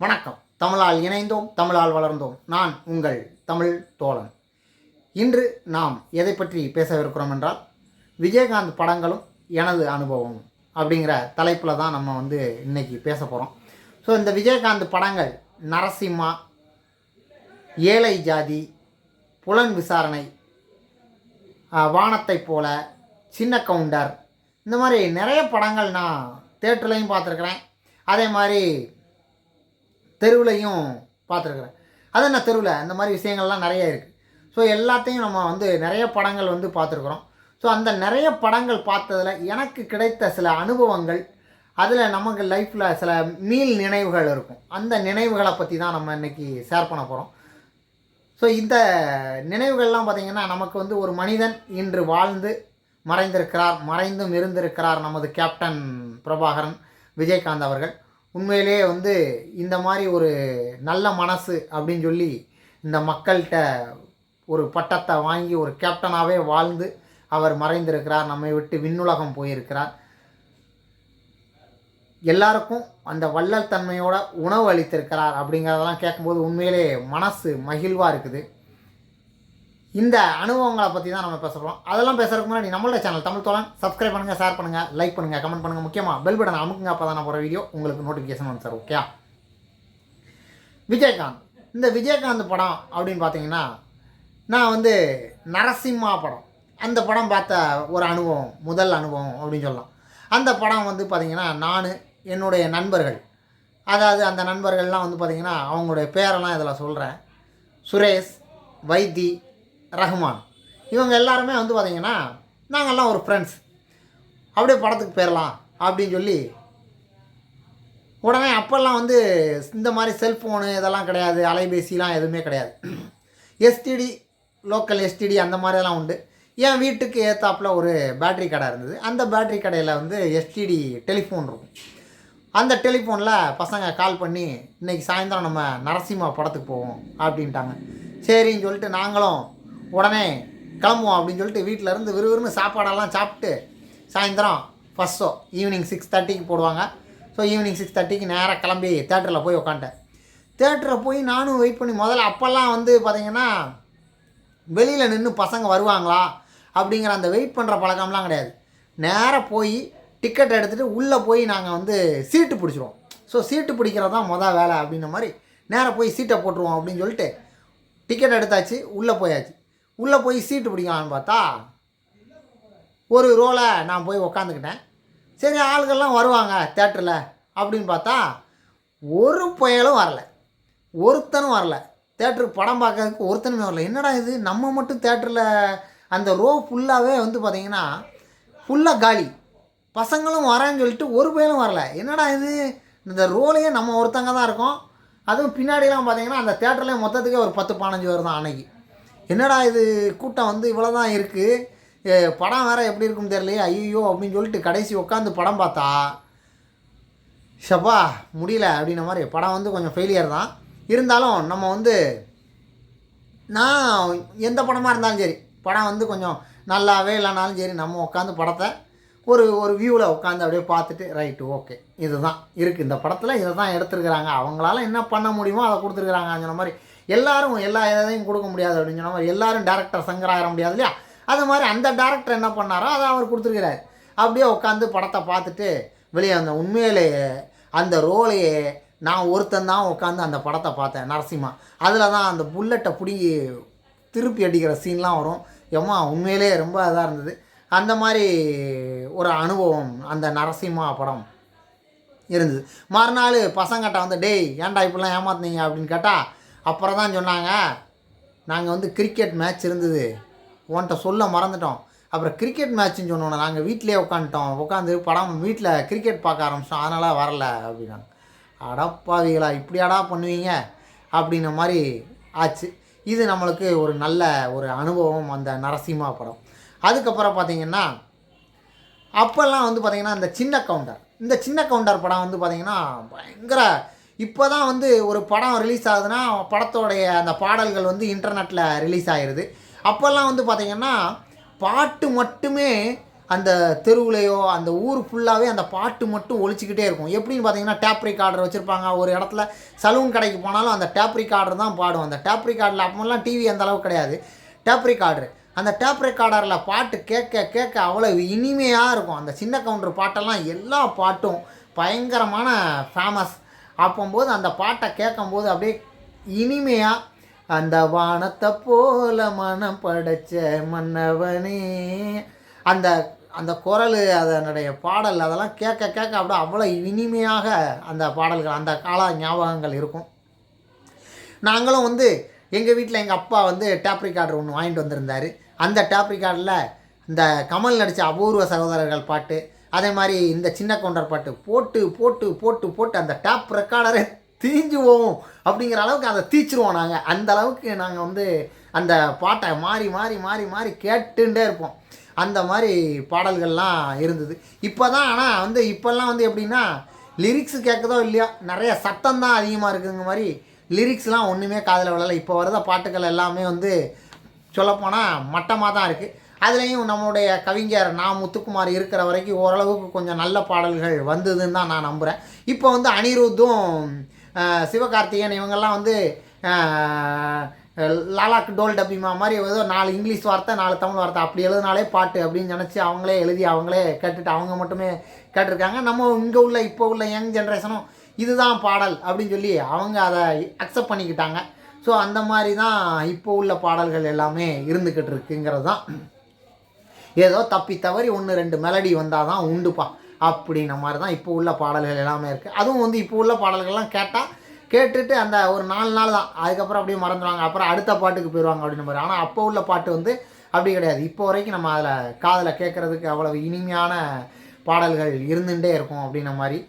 வணக்கம். தமிழால் இணைந்தோம் தமிழால் வளர்ந்தோம். நான் உங்கள் தமிழ் தோழன். இன்று நாம் எதை பற்றி பேசவிருக்கிறோம் என்றால் விஜயகாந்த் படங்களும் எனது அனுபவம் அப்படிங்கிற தலைப்பில் தான் நம்ம வந்து இன்றைக்கி பேச போகிறோம் ஸோ இந்த விஜயகாந்த் படங்கள் நரசிம்மா ஏழை ஜாதி புலன் விசாரணை வானத்தைப் போல சின்ன கவுண்டர் இந்த மாதிரி நிறைய படங்கள் நான் தேட்டர்லையும் பார்த்துருக்குறேன். அதே மாதிரி தெருவுலையும் பார்த்துருக்குறேன். அது என்ன தெருவில்? இந்த மாதிரி விஷயங்கள்லாம் நிறைய இருக்குது ஸோ எல்லாத்தையும் நம்ம வந்து நிறைய படங்கள் வந்து பார்த்துருக்குறோம். ஸோ அந்த நிறைய படங்கள் பார்த்ததில் எனக்கு கிடைத்த சில அனுபவங்கள் அதில் நமக்கு லைஃப்பில் சில மீள் நினைவுகள் இருக்கும். அந்த நினைவுகளை பற்றி தான் நம்ம இன்றைக்கி ஷேர் பண்ண போகிறோம் ஸோ இந்த நினைவுகள்லாம் பார்த்திங்கன்னா நமக்கு வந்து ஒரு மனிதன் இன்று வாழ்ந்து மறைந்திருக்கிறார் மறைந்தும் இருந்திருக்கிறார் நமது கேப்டன் பிரபாகரன் விஜயகாந்த் அவர்கள். உண்மையிலேயே வந்து இந்த மாதிரி ஒரு நல்ல மனசு அப்படின்னு சொல்லி இந்த மக்கள்கிட்ட ஒரு பட்டத்தை வாங்கி ஒரு கேப்டனாகவே வாழ்ந்து அவர் மறைந்திருக்கிறார் நம்மை விட்டு விண்ணுலகம் போயிருக்கிறார். எல்லாருக்கும் அந்த வள்ளல் தன்மையோட உணவு அளித்திருக்கிறார் அப்படிங்கிறதெல்லாம் கேட்கும்போது உண்மையிலே மனசு மகிழ்வாக இருக்குது. இந்த அனுபவங்களை பற்றி தான் நம்ம பேச போகிறோம் அதெல்லாம் பேசுறதுக்கு முன்னாடி நம்மளோட சேனல் தமிழ் தோழன் சப்ஸ்கிரைப் பண்ணுங்கள் ஷேர் பண்ணுங்கள் லைக் பண்ணுங்கள் கமெண்ட் பண்ணுங்கள் முக்கியமாக பெல் பட்டன் அமுக்குங்க அப்போ தான் போகிற வீடியோ உங்களுக்கு நோட்டிஃபிகேஷன் வந்து சார் ஓகே விஜயகாந்த். இந்த விஜயகாந்த் படம் அப்படின்னு பார்த்தீங்கன்னா நான் வந்து நரசிம்மா படம். அந்த படம் பார்த்த ஒரு அனுபவம் முதல் அனுபவம் அப்படின்னு சொல்லலாம். அந்த படம் வந்து பார்த்திங்கன்னா நான் என்னுடைய நண்பர்கள். அதாவது அந்த நண்பர்கள்லாம் வந்து பார்த்திங்கன்னா அவங்களுடைய பேரெல்லாம் இதில் சொல்கிறேன் சுரேஷ் வைத்தி ரஹ்மான். இவங்க எல்லாருமே வந்து பார்த்திங்கன்னா நாங்கள்லாம் ஒரு ஃப்ரெண்ட்ஸ் அப்படியே படத்துக்கு போயிடலாம் அப்படின்னு சொல்லி உடனே அப்போல்லாம் வந்து இந்த மாதிரி செல்ஃபோனு இதெல்லாம் கிடையாது அலைபேசிலாம் எதுவுமே கிடையாது. எஸ்டிடி லோக்கல் எஸ்டிடி அந்த மாதிரியெல்லாம் உண்டு. என் வீட்டுக்கு ஏற்றாப்பில் ஒரு பேட்ரி கடை இருந்தது. அந்த பேட்ரி கடையில் வந்து எஸ்டிடி டெலிஃபோன் இருக்கும். அந்த டெலிஃபோனில் பசங்க கால் பண்ணி இன்னைக்கு சாயந்தரம் நம்ம நரசிம்மா படத்துக்கு போவோம் அப்படின்ட்டாங்க. சரின்னு சொல்லிட்டு நாங்களும் உடனே கிளம்புவோம் அப்படின்னு சொல்லிட்டு வீட்டில் இருந்து விறுவிறுன்னு சாப்பாடெல்லாம் சாப்பிட்டு சாயந்தரம் ஃபஸ்ட் ஷோ ஈவினிங் சிக்ஸ் தேர்ட்டிக்கு போடுவாங்க. ஸோ ஈவினிங் சிக்ஸ் தேர்ட்டிக்கு நேராக கிளம்பி தேட்டரில் போய் உக்காண்டேன் தேட்டரில் போய் நானும் வெயிட் பண்ணி முதல்ல அப்போல்லாம் வந்து பார்த்தீங்கன்னா வெளியில் நின்று பசங்க வருவாங்களா அப்படிங்கிற அந்த வெயிட் பண்ணுற பழக்கம்லாம் கிடையாது. நேராக போய் டிக்கெட் எடுத்துகிட்டு உள்ளே போய் நாங்கள் வந்து சீட்டு பிடிச்சிருவோம். ஸோ சீட்டு பிடிக்கிறது தான் மொதல் வேலை அப்படின்ற மாதிரி நேராக போய் சீட்டை போட்டுருவோம் அப்படின்னு சொல்லிட்டு டிக்கெட் எடுத்தாச்சு உள்ளே போயாச்சு. உள்ளே போய் சீட்டு பிடிக்கலான்னு பார்த்தா ஒரு ரோலை நான் போய் உக்காந்துக்கிட்டேன். சரி ஆளுகள்லாம் வருவாங்க தேட்டரில் அப்படின்னு பார்த்தா ஒரு புயலும் வரல. ஒருத்தனும் வரல. தேட்டருக்கு படம் பார்க்கறதுக்கு ஒருத்தனுமே வரல. என்னடா இது? நம்ம மட்டும் தேட்டரில் அந்த ரோ ஃபுல்லாகவே வந்து பார்த்திங்கன்னா ஃபுல்லாக காலி. பசங்களும் வரேன்னு சொல்லிட்டு ஒரு பயலும் வரல. என்னடா இது? இந்த ரோலையே நம்ம ஒருத்தங்க தான் இருக்கோம். அதுவும் பின்னாடிலாம் பார்த்தீங்கன்னா அந்த தேட்டர்லேயே மொத்தத்துக்கே ஒரு பத்து பதினஞ்சு பேர் தான் அன்னைக்கு. என்னடா இது கூட்டம் வந்து இவ்வளோ தான் இருக்குது படம் வேறு எப்படி இருக்குன்னு தெரியலையே ஐயோ அப்படின்னு சொல்லிட்டு கடைசி உட்காந்து படம் பார்த்தா ஷப்பா முடியல அப்படின்ன மாதிரி படம் வந்து கொஞ்சம் ஃபெயிலியர் தான். இருந்தாலும் நம்ம வந்து நான் எந்த படமாக இருந்தாலும் சரி படம் வந்து கொஞ்சம் நல்லாவே இல்லைனாலும் சரி நம்ம உட்காந்து படத்தை ஒரு ஒரு வியூவில் உட்காந்து அப்படியே பார்த்துட்டு ரைட்டு ஓகே இதுதான். இருக்குது இந்த படத்தில் இதை தான் எடுத்துருக்குறாங்க. அவங்களால என்ன பண்ண முடியுமோ அதை கொடுத்துருக்குறாங்க சொன்ன மாதிரி எல்லாரும் எல்லா இதையும் கொடுக்க முடியாது அப்படின்னு சொன்ன மாதிரி எல்லாரும் டேரக்டர் சங்கராயிர முடியாது இல்லையா? அது மாதிரி அந்த டேரக்டர் என்ன பண்ணாரோ அதை அவர் கொடுத்துருக்கிறார். அப்படியே உட்காந்து படத்தை பார்த்துட்டு வெளியே அந்த உண்மையிலேயே அந்த ரோலையே நான் ஒருத்தன் தான் உட்காந்து அந்த படத்தை பார்த்தேன் நரசிம்மா. அதில் தான் அந்த புல்லட்டை பிடிங்கி திருப்பி அடிக்கிற சீன்லாம் வரும். எம்மா உண்மையிலே ரொம்ப இதாக இருந்தது. அந்த மாதிரி ஒரு அனுபவம் அந்த நரசிம்மா படம் இருந்தது. மறுநாள் பசங்கிட்ட வந்து டேய் ஏன்டா இப்படிலாம் ஏமாத்துனீங்க? அப்படின்னு கேட்டால் அப்புறம் தான் சொன்னாங்க நாங்கள் வந்து கிரிக்கெட் மேட்ச் இருந்தது. உன்கிட்ட சொல்ல மறந்துட்டோம். அப்புறம் கிரிக்கெட் மேட்ச்னு சொன்னோன்னே நாங்கள் வீட்டிலே உட்காந்துட்டோம் உட்காந்து படம் வீட்டில் கிரிக்கெட் பார்க்க ஆரம்பிச்சோம் அதனால் வரல அப்படின்னாங்க. அடப்பாவிகளா இப்படியாடா பண்ணுவீங்க? அப்படின்ன மாதிரி ஆச்சு. இது நம்மளுக்கு ஒரு நல்ல ஒரு அனுபவம் அந்த நரசிம்மா படம். அதுக்கப்புறம் பார்த்தீங்கன்னா அப்போல்லாம் வந்து பார்த்திங்கன்னா இந்த சின்ன கவுண்டர் இந்த சின்ன கவுண்டர் படம் வந்து பார்த்திங்கன்னா பயங்கர இப்போ தான் வந்து ஒரு படம் ரிலீஸ் ஆகுதுன்னா படத்தோடைய அந்த பாடல்கள் வந்து இன்டர்நெட்டில் ரிலீஸ் ஆகிருது அப்போல்லாம் வந்து பார்த்திங்கன்னா பாட்டு மட்டுமே அந்த தெருவுலையோ அந்த ஊர் ஃபுல்லாகவே அந்த பாட்டு மட்டும் ஒழிச்சிக்கிட்டே இருக்கும். எப்படின்னு பார்த்தீங்கன்னா டேப் ரெக்கார்டர் வச்சுருப்பாங்க. ஒரு இடத்துல சலூன் கடைக்கு போனாலும் அந்த டேப் ரெக்கார்டர் தான் பாடும். அந்த டேப் ரெக்கார்டில் அப்போல்லாம் டிவி அந்த அளவுக்கு கிடையாது. டேப் ரெக்கார்டர் அந்த டேப் ரெக்கார்டரில் பாட்டு கேட்க கேட்க அவ்வளோ இனிமையாக இருக்கும். அந்த சின்ன கவுண்டர் பாட்டெல்லாம் எல்லா பாட்டும் பயங்கரமான ஃபேமஸ் அப்போம்போது அந்த பாட்டை கேட்கும்போது அப்படியே இனிமையாக அந்த வானத்தை போல மனம் படைச்ச மன்னவனே அந்த அந்த குரல் அதனுடைய பாடல் அதெல்லாம் கேட்க கேட்க அப்படியே அவ்வளோ இனிமையாக அந்த பாடல்கள் அந்த கால ஞாபகங்கள் இருக்கும். நாங்களும் வந்து எங்கள் வீட்டில் எங்கள் அப்பா வந்து டேப் ரிகார்டர் ஒன்று வாங்கிட்டு வந்திருந்தார். அந்த டேப் ரிகார்டில் இந்த கமல் நடித்த அபூர்வ சகோதரர்கள் பாட்டு அதே மாதிரி இந்த சின்ன கவுண்டர் பாட்டு போட்டு போட்டு போட்டு போட்டு அந்த டேப் ரெக்கார்டரை தீஞ்சுவோம் அப்படிங்கிற அளவுக்கு அதை தீச்சிருவோம் நாங்கள் அந்த அளவுக்கு நாங்கள் வந்து அந்த பாட்டை மாறி மாறி மாறி மாறி கேட்டுட்டே இருப்போம். அந்த மாதிரி பாடல்கள்லாம் இருந்தது. இப்போ தான் ஆனால் வந்து இப்போல்லாம் வந்து எப்படின்னா லிரிக்ஸ் கேட்குதோ இல்லையோ நிறைய சத்தம் தான் அதிகமாக இருக்குங்க மாதிரி லிரிக்ஸ்லாம் ஒன்றுமே காதில் விழலை. இப்போ வரத பாட்டுகள் எல்லாமே வந்து சொல்லப்போனால் மட்டமாக தான் இருக்குது அதுலேயும் நம்மளுடைய கவிஞர் நா முத்துக்குமார் இருக்கிற வரைக்கும் ஓரளவுக்கு கொஞ்சம் நல்ல பாடல்கள் வந்ததுன்னு தான் நான் நம்புகிறேன் இப்போ வந்து அனிருத்தும் சிவகார்த்திகேயன் இவங்கெல்லாம் வந்து லாலாக்கு டோல் டப்பிமா மாதிரி ஏதோ நாலு இங்கிலீஷ் வார்த்தை நாலு தமிழ் வார்த்தை அப்படி எழுதினாலே பாட்டு அப்படின்னு நினச்சி அவங்களே எழுதி அவங்களே கேட்டுட்டு அவங்க மட்டுமே கேட்டிருக்காங்க. நம்ம இங்கே உள்ள இப்போ உள்ள யங் ஜென்ரேஷனும் இதுதான் பாடல் அப்படின்னு சொல்லி அவங்க அதை அக்செப்ட் பண்ணிக்கிட்டாங்க. ஸோ அந்த மாதிரி தான் இப்போ உள்ள பாடல்கள் எல்லாமே இருந்துக்கிட்டு இருக்குங்கிறது தான் ஏதோ தப்பி தவறி ஒன்று ரெண்டு மெலடி வந்தால் தான் உண்டுப்பா. அப்படின்ன மாதிரி தான் இப்போ உள்ள பாடல்கள் எல்லாமே இருக்குது அதுவும் வந்து இப்போ உள்ள பாடல்கள்லாம் கேட்டால் கேட்டுட்டு அந்த ஒரு நாலு நாள் தான். அதுக்கப்புறம் அப்படியே மறந்துடுவாங்க. அப்புறம் அடுத்த பாட்டுக்கு போயிடுவாங்க அப்படின்னு மாதிரி ஆனால் அப்போ உள்ள பாட்டு வந்து அப்படி கிடையாது. இப்போ வரைக்கும் நம்ம அதில் காதில் கேட்குறதுக்கு அவ்வளவு இனிமையான பாடல்கள் இருந்துகிட்டே இருக்கும் அப்படின்ன மாதிரி.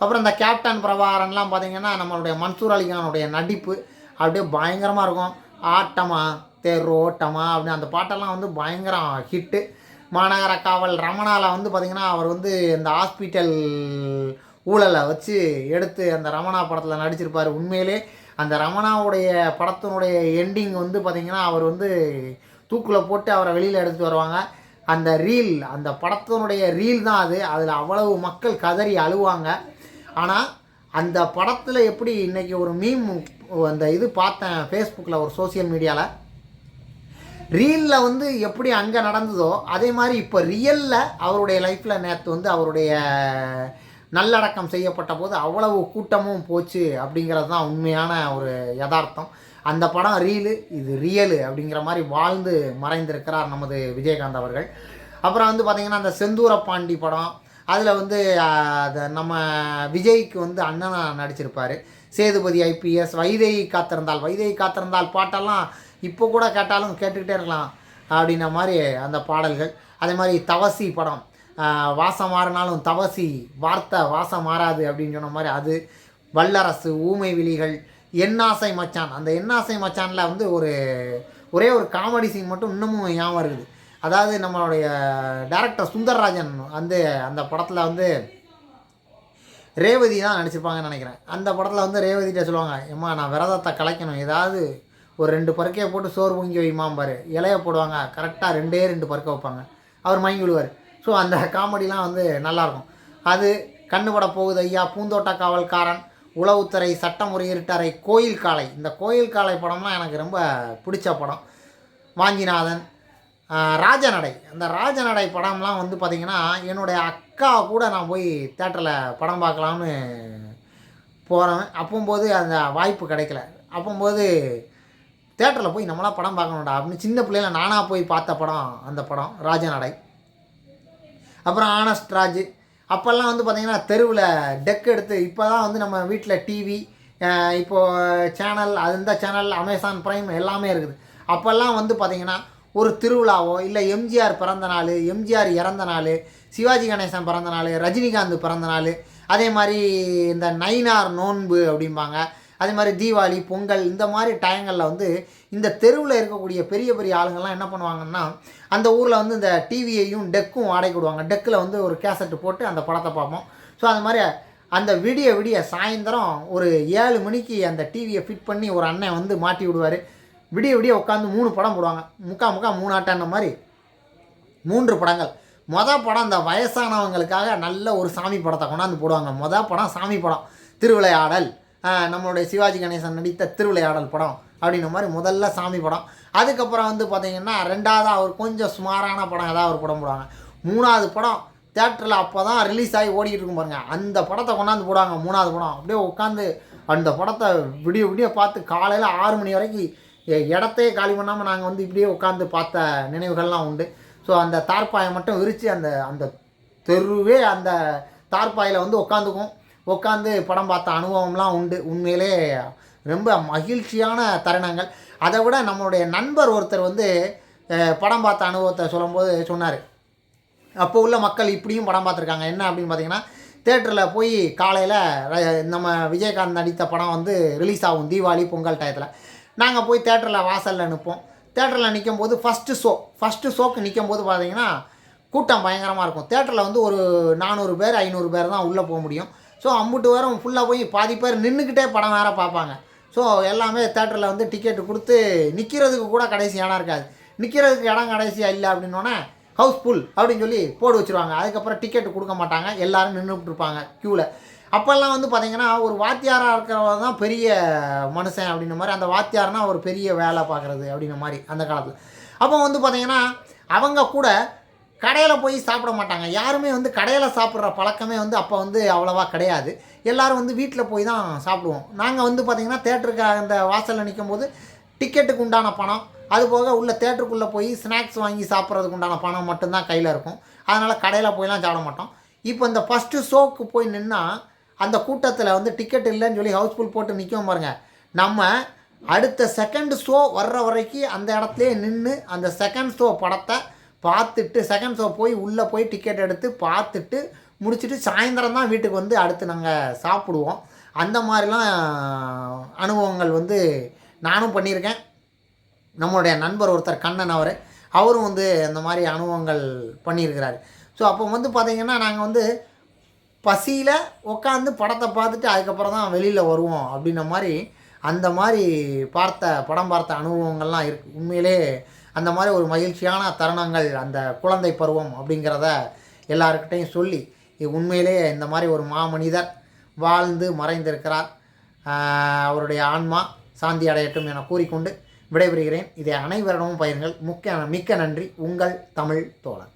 அப்புறம் இந்த கேப்டன் பிரபாகரன்லாம் பார்த்திங்கன்னா நம்மளுடைய மன்சூர் அலிகானுடைய நடிப்பு அப்படியே பயங்கரமாக இருக்கும். ஆட்டமா தேரோட்டமா அப்படின்னு அந்த பாட்டெல்லாம் வந்து பயங்கரம் ஹிட்டு. மாநகர காவல் ரமணாவில் வந்து பார்த்திங்கன்னா அவர் வந்து இந்த ஹாஸ்பிட்டல் ஊழலை வச்சு எடுத்து அந்த ரமணா படத்தில் நடிச்சிருப்பார். உண்மையிலே அந்த ரமணாவுடைய படத்தினுடைய எண்டிங் வந்து பார்த்திங்கன்னா அவர் வந்து தூக்கில் போட்டு அவரை வெளியில் எடுத்துட்டு வருவாங்க. அந்த ரீல் அந்த படத்தினுடைய ரீல் தான் அது. அதில் அவ்வளவு மக்கள் கதறி அழுவாங்க. ஆனால் அந்த படத்தில் எப்படி இன்றைக்கி ஒரு மீம் அந்த இது பார்த்தேன் ஃபேஸ்புக்கில் ஒரு சோஷியல் மீடியாவில் ரீலில் வந்து எப்படி அங்கே நடந்ததோ அதே மாதிரி இப்போ ரியலில் அவருடைய லைஃப்பில் நேற்று வந்து அவருடைய நல்லடக்கம் செய்யப்பட்ட போது அவ்வளவு கூட்டமும் போச்சு அப்படிங்கிறது தான் உண்மையான ஒரு யதார்த்தம். அந்த படம் ரீலு இது ரியலு அப்படிங்கிற மாதிரி வாழ்ந்து மறைந்திருக்கிறார் நமது விஜயகாந்த் அவர்கள். அப்புறம் வந்து பார்த்திங்கன்னா அந்த செந்தூர பாண்டி படம் அதில் வந்து அதை நம்ம விஜய்க்கு வந்து அண்ணனாக நடிச்சிருப்பார். சேதுபதி ஐபிஎஸ் வைதேகி காத்திருந்தால் வைதேகி காத்திருந்தால் பாட்டெல்லாம் இப்போ கூட கேட்டாலும் கேட்டுக்கிட்டே இருக்கலாம் அப்படின்ன மாதிரி அந்த பாடல்கள். அதே மாதிரி தவசி படம். வாசம் மாறினாலும் தவசி வார்த்தை வாசம் மாறாது அப்படின்னு சொன்ன மாதிரி அது. வல்லரசு ஊமை விழிகள் எண்ணாசை மச்சான். அந்த எண்ணாசை மச்சானில் வந்து ஒரு ஒரே ஒரு காமெடி சீன் மட்டும் இன்னமும் ஞாபகம் இருக்குது. அதாவது நம்மளுடைய டேரக்டர் சுந்தர்ராஜன் வந்து அந்த படத்தில் வந்து ரேவதி தான் நடிச்சிருப்பாங்கன்னு நினைக்கிறேன். அந்த படத்தில் வந்து ரேவதிகிட்ட சொல்லுவாங்க ஏம்மா நான் விரதத்தை கலைக்கணும். ஏதாவது ஒரு ரெண்டு பருக்கையை போட்டு சோறு பொங்கி வைமாம் பாரு. இலைய போடுவாங்க. கரெக்டாக ரெண்டே ரெண்டு பறக்க வைப்பாங்க. அவர் மயங்கி விழுவார். ஸோ அந்த காமெடிலாம் வந்து நல்லாயிருக்கும். அது கண்ணுபட போகுது ஐயா. பூந்தோட்ட காவல்காரன் உளவுத்துறை சட்டமுறை கோயில் காளை. இந்த கோயில் காளை படம்லாம் எனக்கு ரொம்ப பிடிச்ச படம். வாஞ்சிநாதன் ராஜநடை. அந்த ராஜநடை படம்லாம் வந்து பார்த்திங்கன்னா என்னுடைய அக்கா கூட நான் போய் தேட்டரில் படம் பார்க்கலாம்னு போகிறேன் அப்போம்போது அந்த வாய்ப்பு கிடைக்கல. அப்போம்போது தேட்டரில் போய் நம்மளாம் படம் பார்க்கணும்டா அப்படின்னு சின்ன பிள்ளையில நானாக போய் பார்த்த படம் அந்த படம் ராஜநடை அப்புறம் ஆனஸ்ட் ராஜ். அப்போல்லாம் வந்து பார்த்திங்கன்னா தெருவில் டெக் எடுத்து இப்போ தான் வந்து நம்ம வீட்டில் டிவி இப்போது சேனல் அது இந்த சேனல் அமேசான் ப்ரைம் எல்லாமே இருக்குது. அப்போல்லாம் வந்து பார்த்திங்கன்னா ஒரு திருவிழாவோ இல்லை எம்ஜிஆர் பிறந்த நாள் எம்ஜிஆர் இறந்த நாள் சிவாஜி கணேசன் பிறந்த நாள் ரஜினிகாந்த் பிறந்த நாள் அதே மாதிரி இந்த நைனார் நோன்பு அப்படிம்பாங்க. அதே மாதிரி தீபாவளி பொங்கல் இந்த மாதிரி டயங்களில் வந்து இந்த தெருவில் இருக்கக்கூடிய பெரிய பெரிய ஆளுங்கள்லாம் என்ன பண்ணுவாங்கன்னா அந்த ஊரில் வந்து இந்த டிவியையும் டெக்கும் வாடகை விடுவாங்க. டெக்கில் வந்து ஒரு கேசட்டு போட்டு அந்த படத்தை பார்ப்போம். ஸோ அந்த மாதிரி அந்த விடிய விடிய சாயந்தரம் ஒரு ஏழு மணிக்கு அந்த டிவியை ஃபிட் பண்ணி ஒரு அண்ணன் வந்து மாட்டி விடுவார். விடிய விடிய உட்காந்து மூணு படம் போடுவாங்க. முக்கா முக்கா மூணு ஆட்டான மாதிரி மூன்று படங்கள். மொதல் படம் இந்த வயசானவங்களுக்காக நல்ல ஒரு சாமி படத்தை கொண்டாந்து போடுவாங்க. மொதல் படம் சாமி படம். திருவிளையாடல். நம்மளுடைய சிவாஜி கணேசன் நடித்த திருவிளையாடல் படம் அப்படின்ன மாதிரி முதல்ல சாமி படம். அதுக்கப்புறம் வந்து பார்த்தீங்கன்னா ரெண்டாவது அவர் கொஞ்சம் சுமாரான படம் ஏதாவது ஒரு படம் போடுவாங்க. மூணாவது படம் தேட்டரில் அப்போ தான் ரிலீஸ் ஆகி ஓடிக்கிட்டு இருக்கும் பாருங்கள் அந்த படத்தை கொண்டாந்து போடுவாங்க மூணாவது படம். அப்படியே உட்காந்து அந்த படத்தை விடிய விடிய பார்த்து காலையில் ஆறு மணி வரைக்கும் இடத்தையே காலி பண்ணாமல் நாங்கள் வந்து இப்படியே உட்காந்து பார்த்த நினைவுகள்லாம் உண்டு. ஸோ அந்த தார்ப்பாயை மட்டும் விரித்து அந்த அந்த தெருவே அந்த தார்ப்பாயில் வந்து உட்காந்துக்கும். உட்காந்து படம் பார்த்த அனுபவம்லாம் உண்டு. உண்மையிலே ரொம்ப மகிழ்ச்சியான தருணங்கள். அதை விட நம்மளுடைய நண்பர் ஒருத்தர் வந்து படம் பார்த்த அனுபவத்தை சொல்லும்போது சொன்னார். அப்போ உள்ள மக்கள் இப்படியும் படம் பார்த்துருக்காங்க. என்ன அப்படின்னு பார்த்தீங்கன்னா தேட்டரில் போய் காலையில் நம்ம விஜயகாந்த் நடித்த படம் வந்து ரிலீஸ் ஆகும். தீபாவளி பொங்கல் டயத்தில் நாங்கள் போய் தேட்டரில் வாசலில் நிற்போம் தேட்டரில் நிற்கும் போது ஃபஸ்ட்டு ஷோ ஃபஸ்ட்டு ஷோக்கு நிற்கும் போது பார்த்தீங்கன்னா கூட்டம் பயங்கரமாக இருக்கும். தேட்டரில் வந்து ஒரு நானூறு பேர் ஐநூறு பேர் தான் உள்ளே போக முடியும். ஸோ அம்புட்டு வரும் ஃபுல்லாக போய் பாதி பேர் நின்றுக்கிட்டே படம் வேறு பார்ப்பாங்க. ஸோ எல்லாமே தேட்டரில் வந்து டிக்கெட்டு கொடுத்து நிற்கிறதுக்கு கூட கடைசி இடம் இருக்காது. நிற்கிறதுக்கு இடம் கடைசியாக இல்லை அப்படின்னோடனே ஹவுஸ்ஃபுல் அப்படின்னு சொல்லி போட்டு வச்சுருவாங்க. அதுக்கப்புறம் டிக்கெட் கொடுக்க மாட்டாங்க. எல்லோரும் நின்றுட்டு இருப்பாங்க க்யூவில் அப்போல்லாம் வந்து பார்த்திங்கன்னா ஒரு வாத்தியாராக இருக்கிறவங்க தான் பெரிய மனுஷன் அப்படின்ற மாதிரி அந்த வாத்தியார்னா ஒரு பெரிய வேலை பார்க்குறது அப்படின்ற மாதிரி அந்த காலத்தில். அப்போ வந்து பார்த்திங்கன்னா அவங்க கூட கடையில் போய் சாப்பிட மாட்டாங்க. யாருமே வந்து கடையில் சாப்பிட்ற பழக்கமே வந்து அப்போ வந்து அவ்வளோவா கிடையாது. எல்லோரும் வந்து வீட்டில் போய் தான் சாப்பிடுவோம். நாங்கள் வந்து பார்த்திங்கன்னா தேட்டருக்கு அந்த வாசலில் நிற்கும் போது டிக்கெட்டுக்கு உண்டான பணம் அது போக உள்ள தேட்டருக்குள்ளே போய் ஸ்நாக்ஸ் வாங்கி சாப்பிட்றதுக்கு உண்டான பணம் மட்டும்தான் கையில் இருக்கும். அதனால் கடையில் போய்லாம் சாப்பிட மாட்டோம். இப்போ இந்த ஃபஸ்ட்டு ஷோக்கு போய் நின்னால் அந்த கூட்டத்தில் வந்து டிக்கெட் இல்லைன்னு சொல்லி ஹவுஸ்ஃபுல் போட்டு நிற்கும் பாருங்கள் நம்ம அடுத்த செகண்ட் ஷோ வர்ற வரைக்கும் அந்த இடத்துலயே நின்று அந்த செகண்ட் ஷோ படத்தை பார்த்துட்டு செகண்ட் ஷோ போய் உள்ளே போய் டிக்கெட் எடுத்து பார்த்துட்டு முடிச்சுட்டு சாயந்தரம் தான் வீட்டுக்கு வந்து அடுத்து நாங்கள் சாப்பிடுவோம். அந்த மாதிரிலாம் அனுபவங்கள் வந்து நானும் பண்ணியிருக்கேன். நம்மளுடைய நண்பர் ஒருத்தர் கண்ணன் அவர் அவரும் வந்து அந்த மாதிரி அனுபவங்கள் பண்ணியிருக்கிறாரு. ஸோ அப்போ வந்து பார்த்திங்கன்னா நாங்கள் வந்து பசியில் உட்காந்து படத்தை பார்த்துட்டு அதுக்கப்புறம் தான் வெளியில் வருவோம் அப்படின்ன மாதிரி அந்த மாதிரி பார்த்த படம் பார்த்த அனுபவங்கள்லாம் இருக்கு. உண்மையிலே அந்த மாதிரி ஒரு மகிழ்ச்சியான தருணங்கள் அந்த குழந்தை பருவம் அப்படிங்கிறத எல்லாருக்கிட்டையும் சொல்லி உண்மையிலே இந்த மாதிரி ஒரு மாமனிதர் வாழ்ந்து மறைந்திருக்கிறார். அவருடைய ஆன்மா சாந்தி அடையட்டும் என கூறிக்கொண்டு விடைபெறுகிறேன். இதை அனைவரிடமும் பயிருங்கள் முக்கிய மிக்க நன்றி. உங்கள் தமிழ் தோழன்.